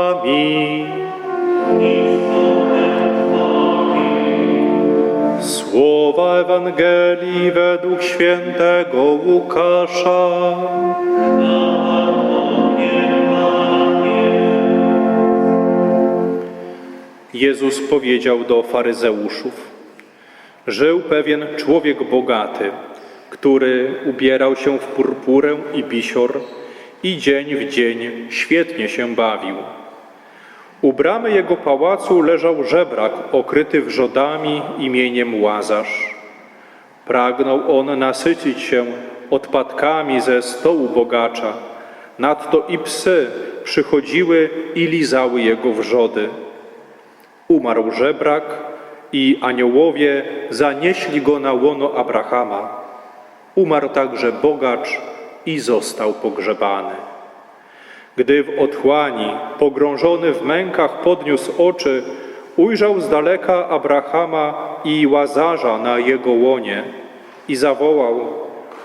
wami. Słowa Ewangelii według świętego Łukasza. Jezus powiedział do faryzeuszów: Żył pewien człowiek bogaty, który ubierał się w purpurę i bisior i dzień w dzień świetnie się bawił. U bramy jego pałacu leżał żebrak okryty wrzodami imieniem Łazarz. Pragnął on nasycić się odpadkami ze stołu bogacza. Nadto i psy przychodziły i lizały jego wrzody. Umarł żebrak i aniołowie zanieśli go na łono Abrahama. Umarł także bogacz i został pogrzebany. Gdy w otchłani, pogrążony w mękach, podniósł oczy, ujrzał z daleka Abrahama i Łazarza na jego łonie i zawołał: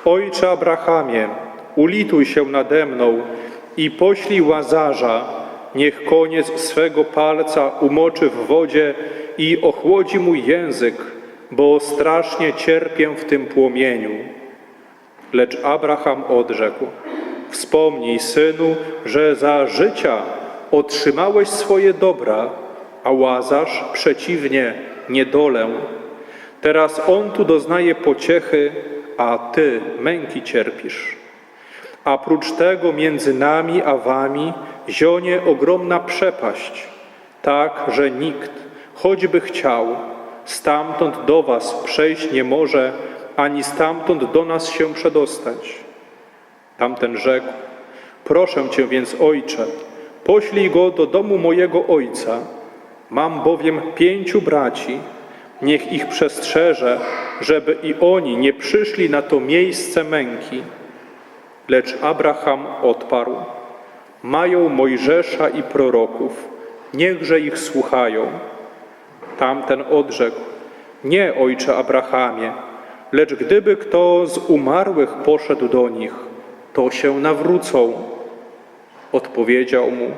Ojcze Abrahamie, ulituj się nade mną i poślij Łazarza, niech koniec swego palca umoczy w wodzie i ochłodzi mój język, bo strasznie cierpię w tym płomieniu. Lecz Abraham odrzekł: Wspomnij, synu, że za życia otrzymałeś swoje dobra, a łazarz przeciwnie niedolę. Teraz on tu doznaje pociechy, a ty męki cierpisz. A prócz tego między nami a wami zionie ogromna przepaść, tak, że nikt, choćby chciał, stamtąd do was przejść nie może, ani stamtąd do nas się przedostać. Tamten rzekł, proszę cię więc, ojcze, poślij go do domu mojego ojca. Mam bowiem pięciu braci, niech ich przestrzeże, żeby i oni nie przyszli na to miejsce męki. Lecz Abraham odparł, mają Mojżesza i proroków, niechże ich słuchają. Tamten odrzekł, nie, ojcze Abrahamie, lecz gdyby kto z umarłych poszedł do nich, to się nawrócą. Odpowiedział mu,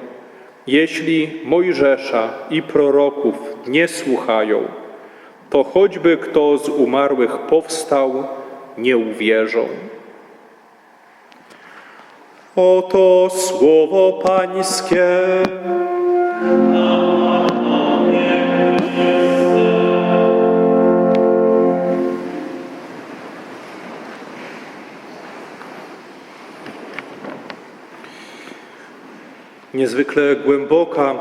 jeśli Mojżesza i proroków nie słuchają, to choćby kto z umarłych powstał, nie uwierzą. Oto słowo Pańskie. Niezwykle głęboka,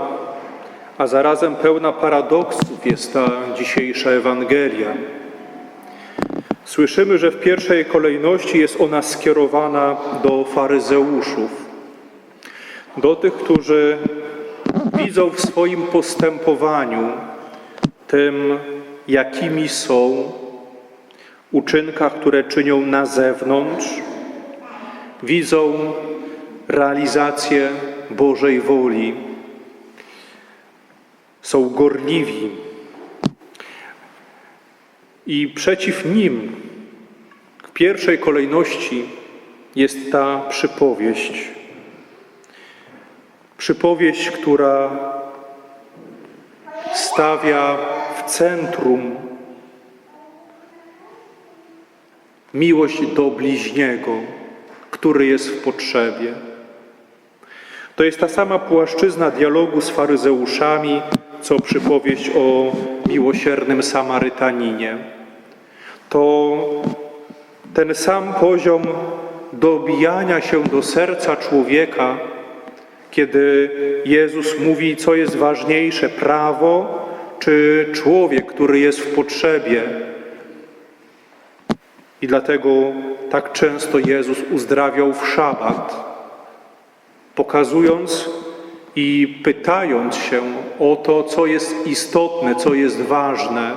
a zarazem pełna paradoksów jest ta dzisiejsza Ewangelia. Słyszymy, że w pierwszej kolejności jest ona skierowana do faryzeuszów, do tych, którzy widzą w swoim postępowaniu, tym, jakimi są, uczynkach, które czynią na zewnątrz, widzą realizację Bożej woli, są gorliwi i przeciw nim w pierwszej kolejności jest ta przypowieść. Przypowieść, która stawia w centrum miłość do bliźniego, który jest w potrzebie. To jest ta sama płaszczyzna dialogu z faryzeuszami, co przypowieść o miłosiernym Samarytaninie. To ten sam poziom dobijania się do serca człowieka, kiedy Jezus mówi, co jest ważniejsze, prawo czy człowiek, który jest w potrzebie. I dlatego tak często Jezus uzdrawiał w szabat pokazując i pytając się o to, co jest istotne, co jest ważne.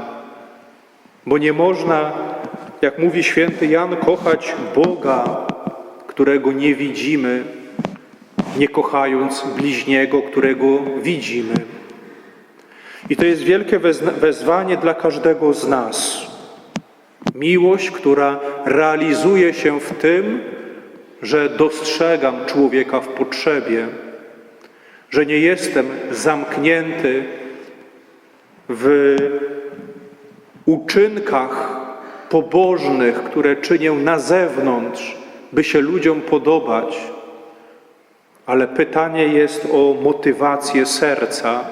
Bo nie można, jak mówi święty Jan, kochać Boga, którego nie widzimy, nie kochając bliźniego, którego widzimy. I to jest wielkie wezwanie dla każdego z nas. Miłość, która realizuje się w tym, że dostrzegam człowieka w potrzebie, że nie jestem zamknięty w uczynkach pobożnych, które czynię na zewnątrz, by się ludziom podobać, ale pytanie jest o motywację serca.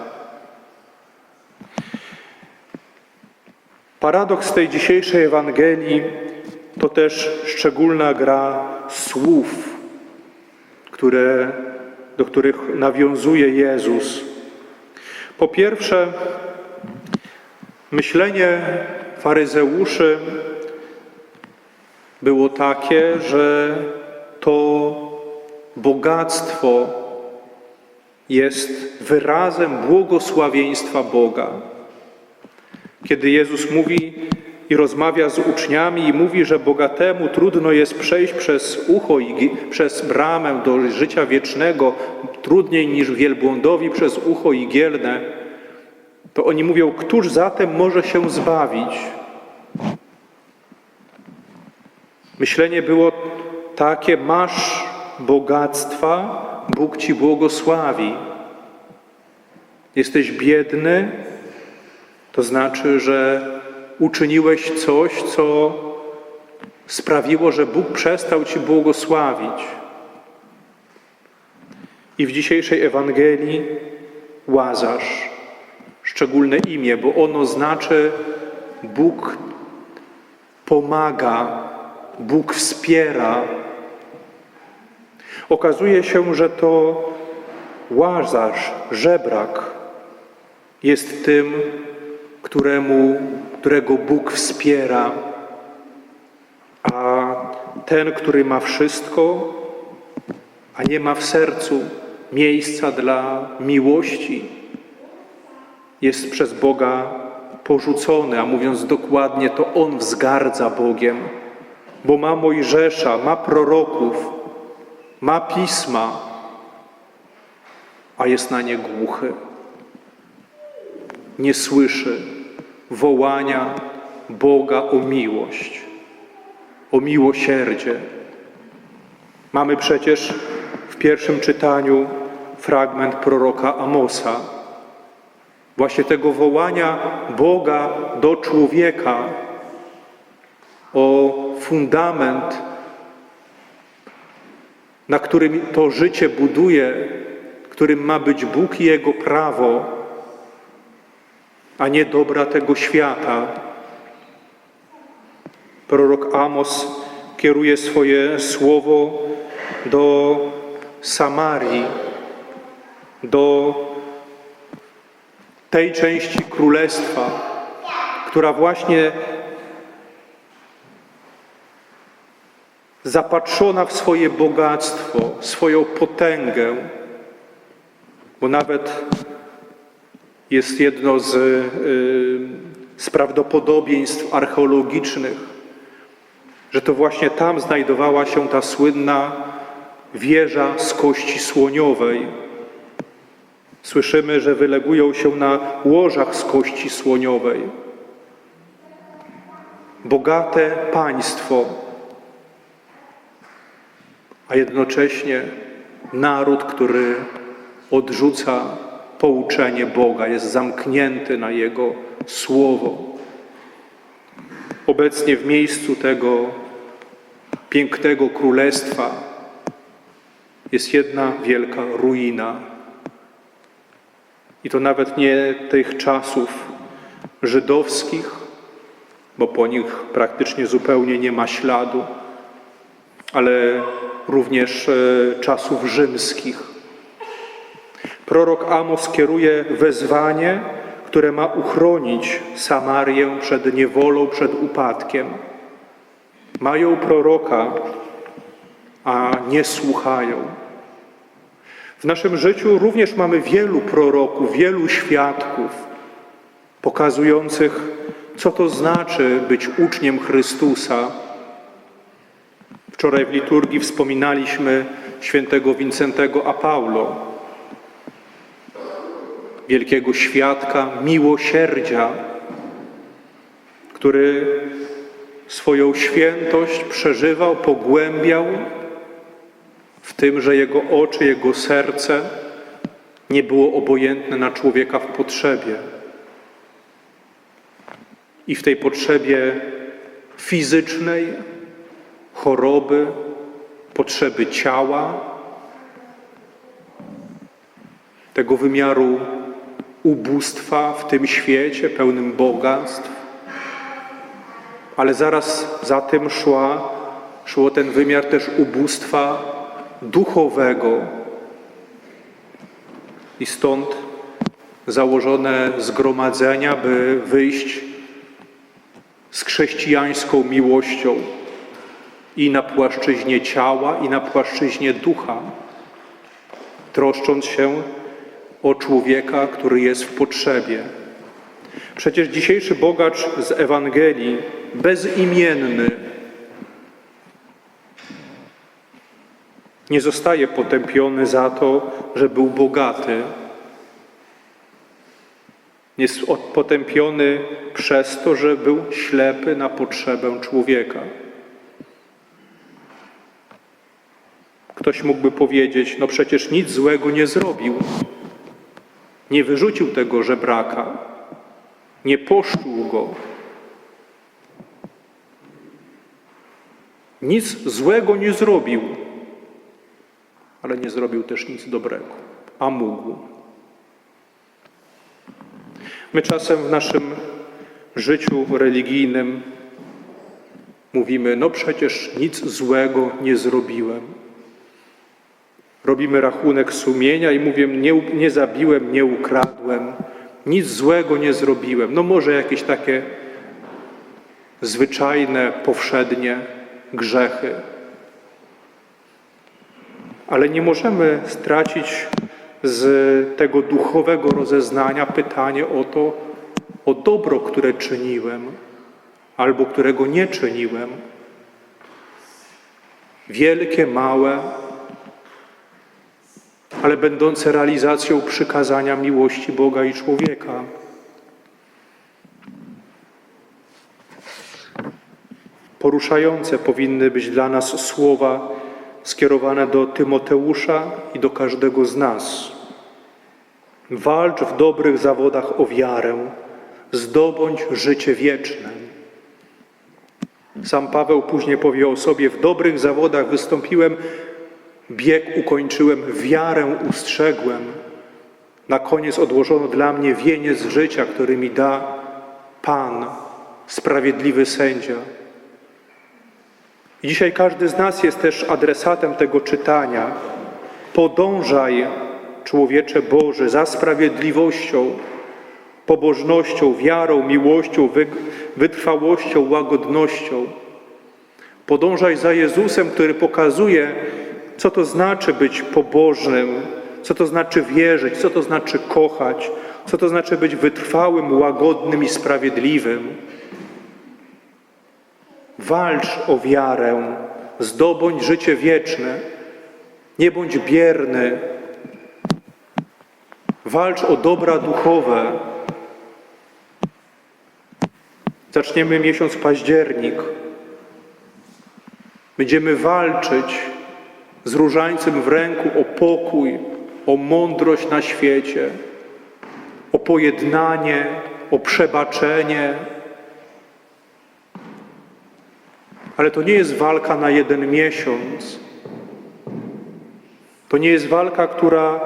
Paradoks tej dzisiejszej Ewangelii to też szczególna gra słów, które, do których nawiązuje Jezus. Po pierwsze, myślenie faryzeuszy było takie, że to bogactwo jest wyrazem błogosławieństwa Boga. Kiedy Jezus mówi i rozmawia z uczniami i mówi, że bogatemu trudno jest przejść przez ucho i przez bramę do życia wiecznego, trudniej niż wielbłądowi przez ucho igielne, to oni mówią, któż zatem może się zbawić? Myślenie było takie, masz bogactwa, Bóg ci błogosławi. Jesteś biedny, to znaczy, że uczyniłeś coś, co sprawiło, że Bóg przestał ci błogosławić. I w dzisiejszej Ewangelii Łazarz, szczególne imię, bo ono znaczy Bóg pomaga, Bóg wspiera. Okazuje się, że to Łazarz, żebrak, jest tym, któremu, którego Bóg wspiera, a ten, który ma wszystko, a nie ma w sercu miejsca dla miłości, jest przez Boga porzucony, a mówiąc dokładnie, to on wzgardza Bogiem, bo ma Mojżesza, ma proroków, ma pisma, a jest na nie głuchy. Nie słyszy wołania Boga o miłość, o miłosierdzie. Mamy przecież w pierwszym czytaniu fragment proroka Amosa, właśnie tego wołania Boga do człowieka o fundament, na którym to życie buduje, którym ma być Bóg i Jego prawo, a nie dobra tego świata. Prorok Amos kieruje swoje słowo do Samarii, do tej części królestwa, która właśnie zapatrzona w swoje bogactwo, swoją potęgę, bo nawet jest jedno z, y, z prawdopodobieństw archeologicznych, że to właśnie tam znajdowała się ta słynna wieża z kości słoniowej. Słyszymy, że wylegują się na łożach z kości słoniowej. Bogate państwo, a jednocześnie naród, który odrzuca pouczenie Boga, jest zamknięty na Jego słowo. Obecnie w miejscu tego pięknego królestwa jest jedna wielka ruina. I to nawet nie tych czasów żydowskich, bo po nich praktycznie zupełnie nie ma śladu, ale również e, czasów rzymskich. Prorok Amos kieruje wezwanie, które ma uchronić Samarię przed niewolą, przed upadkiem. Mają proroka, a nie słuchają. W naszym życiu również mamy wielu proroków, wielu świadków pokazujących, co to znaczy być uczniem Chrystusa. Wczoraj w liturgii wspominaliśmy świętego Wincentego a Paulo, wielkiego świadka miłosierdzia, który swoją świętość przeżywał, pogłębiał w tym, że jego oczy, jego serce Nie było obojętne na człowieka w potrzebie. I w tej potrzebie fizycznej, choroby, potrzeby ciała, tego wymiaru ubóstwa w tym świecie pełnym bogactw, ale zaraz za tym szła, szło ten wymiar też ubóstwa duchowego. I stąd założone zgromadzenia, by wyjść z chrześcijańską miłością i na płaszczyźnie ciała, i na płaszczyźnie ducha, troszcząc się o człowieka, który jest w potrzebie. Przecież dzisiejszy bogacz z Ewangelii, bezimienny, nie zostaje potępiony za to, że był bogaty. Jest potępiony przez to, że był ślepy na potrzebę człowieka. Ktoś mógłby powiedzieć: No przecież nic złego nie zrobił. Nie wyrzucił tego żebraka, nie poszczuł go. Nic złego nie zrobił, ale nie zrobił też nic dobrego, a mógł. My czasem w naszym życiu religijnym mówimy: No przecież nic złego nie zrobiłem. Robimy rachunek sumienia i mówię: nie, nie zabiłem, nie ukradłem, nic złego nie zrobiłem. No może jakieś takie zwyczajne, powszednie grzechy. Ale nie możemy stracić z tego duchowego rozeznania pytanie o to, o dobro, które czyniłem albo którego nie czyniłem. Wielkie, małe, ale będące realizacją przykazania miłości Boga i człowieka. Poruszające powinny być dla nas słowa skierowane do Tymoteusza i do każdego z nas. Walcz w dobrych zawodach o wiarę, zdobądź życie wieczne. Sam Paweł później powie o sobie: W dobrych zawodach wystąpiłem, bieg ukończyłem, wiarę ustrzegłem. Na koniec odłożono dla mnie wieniec życia, który mi da Pan, sprawiedliwy sędzia. I dzisiaj każdy z nas jest też adresatem tego czytania. Podążaj, człowiecze Boży, za sprawiedliwością, pobożnością, wiarą, miłością, wytrwałością, łagodnością. Podążaj za Jezusem, który pokazuje, co to znaczy być pobożnym, co to znaczy wierzyć, co to znaczy kochać, co to znaczy być wytrwałym, łagodnym i sprawiedliwym. Walcz o wiarę, zdobądź życie wieczne. Nie bądź bierny. Walcz o dobra duchowe. Zaczniemy miesiąc październik. Będziemy walczyć z różańcem w ręku o pokój, o mądrość na świecie, o pojednanie, o przebaczenie. Ale to nie jest walka na jeden miesiąc. To nie jest walka, która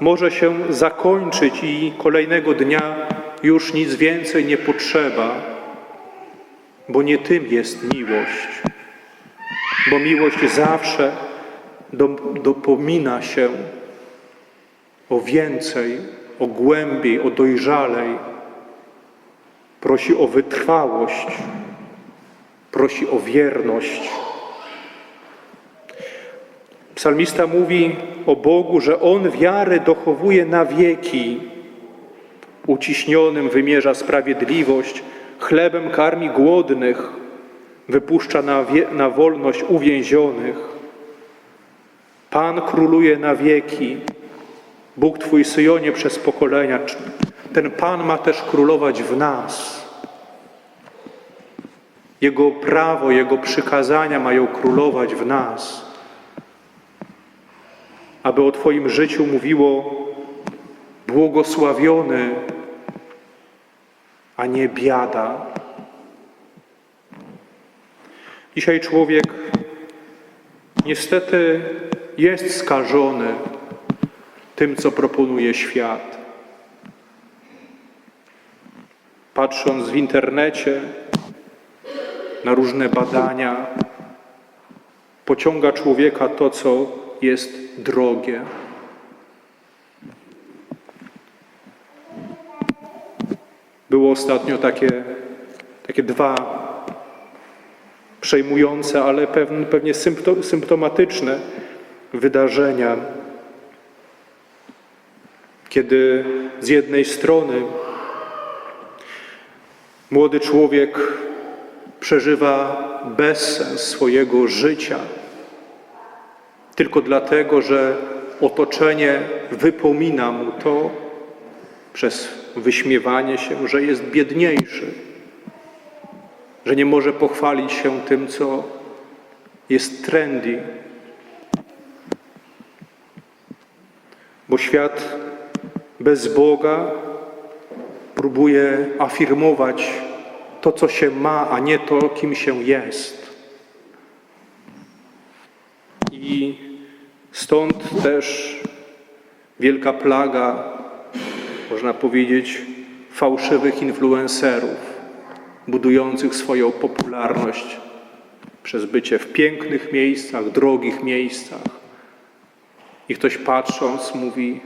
może się zakończyć i kolejnego dnia już nic więcej nie potrzeba, bo nie tym jest miłość. Bo miłość zawsze dopomina się o więcej, o głębiej, o dojrzalej. Prosi o wytrwałość, prosi o wierność. Psalmista mówi o Bogu, że On wiary dochowuje na wieki. Uciśnionym wymierza sprawiedliwość, chlebem karmi głodnych, wypuszcza na, na wolność uwięzionych. Pan króluje na wieki. Bóg Twój Syjonie przez pokolenia. Ten Pan ma też królować w nas. Jego prawo, Jego przykazania mają królować w nas. Aby o Twoim życiu mówiło błogosławiony, a nie biada. Dzisiaj człowiek niestety jest skażony tym, co proponuje świat. Patrząc w internecie na różne badania, pociąga człowieka to, co jest drogie. Było ostatnio takie, takie dwa przejmujące, ale pewnie, pewnie sympto, symptomatyczne wydarzenia, kiedy z jednej strony młody człowiek przeżywa bezsens swojego życia tylko dlatego, że otoczenie wypomina mu to przez wyśmiewanie się, że jest biedniejszy, że nie może pochwalić się tym, co jest trendy. Bo świat bez Boga próbuje afirmować to, co się ma, a nie to, kim się jest. I stąd też wielka plaga, można powiedzieć, fałszywych influencerów, budujących swoją popularność przez bycie w pięknych miejscach, drogich miejscach. I ktoś patrząc mówi,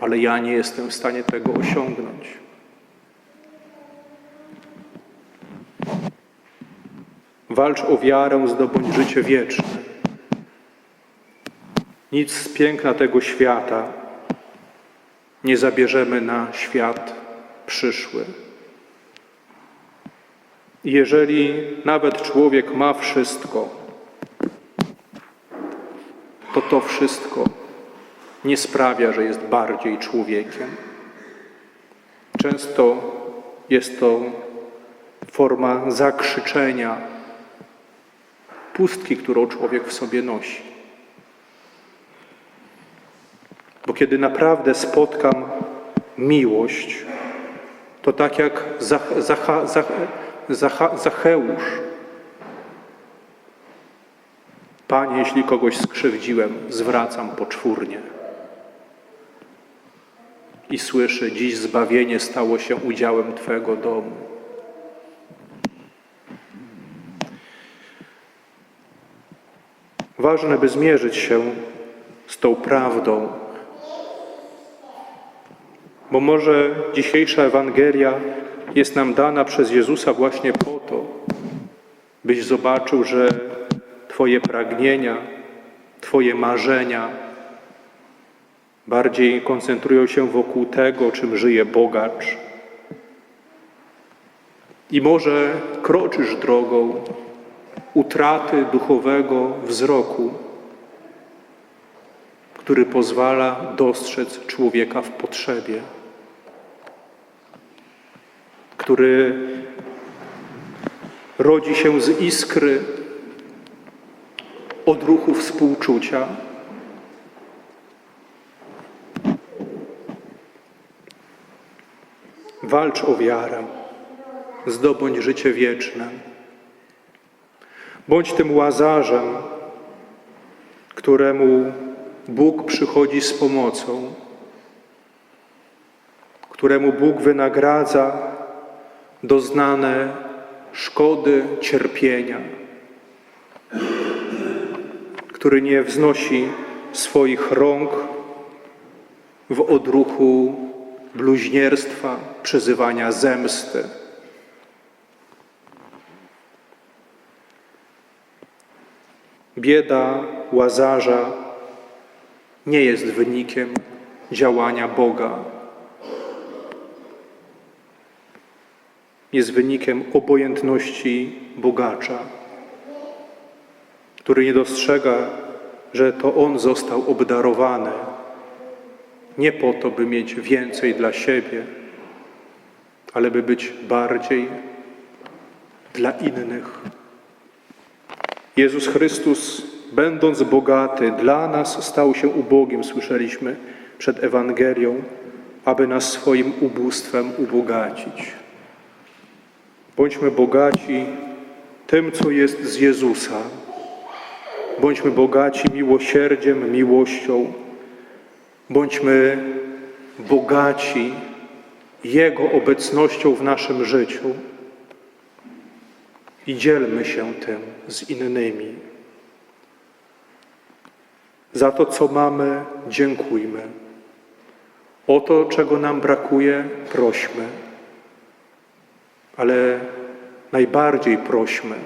ale ja nie jestem w stanie tego osiągnąć. Walcz o wiarę, zdobądź życie wieczne. Nic z piękna tego świata nie zabierzemy na świat przyszły. Jeżeli nawet człowiek ma wszystko, to to wszystko nie sprawia, że jest bardziej człowiekiem. Często jest to forma zakrzyczenia pustki, którą człowiek w sobie nosi. Bo kiedy naprawdę spotkam miłość, to tak jak Zach, Zach, Zacha, Zacheusz. Panie, jeśli kogoś skrzywdziłem, zwracam poczwórnie. I słyszę, dziś zbawienie stało się udziałem Twego domu. Ważne, by zmierzyć się z tą prawdą, bo może dzisiejsza Ewangelia jest nam dana przez Jezusa właśnie po to, byś zobaczył, że Twoje pragnienia, Twoje marzenia bardziej koncentrują się wokół tego, czym żyje bogacz. I może kroczysz drogą utraty duchowego wzroku, który pozwala dostrzec człowieka w potrzebie, który rodzi się z iskry odruchu współczucia. Walcz o wiarę, zdobądź życie wieczne. Bądź tym łazarzem, któremu Bóg przychodzi z pomocą, któremu Bóg wynagradza doznane szkody, cierpienia, który nie wznosi swoich rąk w odruchu bluźnierstwa, przyzywania zemsty. Bieda łazarza nie jest wynikiem działania Boga. Jest wynikiem obojętności bogacza, który nie dostrzega, że to on został obdarowany nie po to, by mieć więcej dla siebie, ale by być bardziej dla innych. Jezus Chrystus, będąc bogaty, dla nas stał się ubogim, słyszeliśmy przed Ewangelią, aby nas swoim ubóstwem ubogacić. Bądźmy bogaci tym, co jest z Jezusa. Bądźmy bogaci miłosierdziem, miłością. Bądźmy bogaci Jego obecnością w naszym życiu i dzielmy się tym z innymi. Za to, co mamy, dziękujmy. O to, czego nam brakuje, prośmy. Ale najbardziej prośmy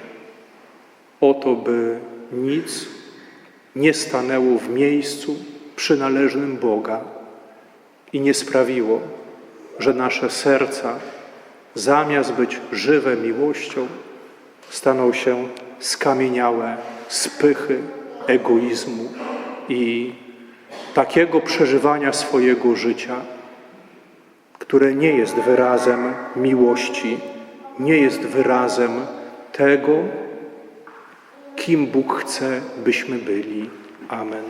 o to, by nic nie stanęło w miejscu przynależnym Boga i nie sprawiło, że nasze serca, zamiast być żywe miłością, staną się skamieniałe z pychy, egoizmu i takiego przeżywania swojego życia, które nie jest wyrazem miłości, nie jest wyrazem tego, kim Bóg chce, byśmy byli. Amen.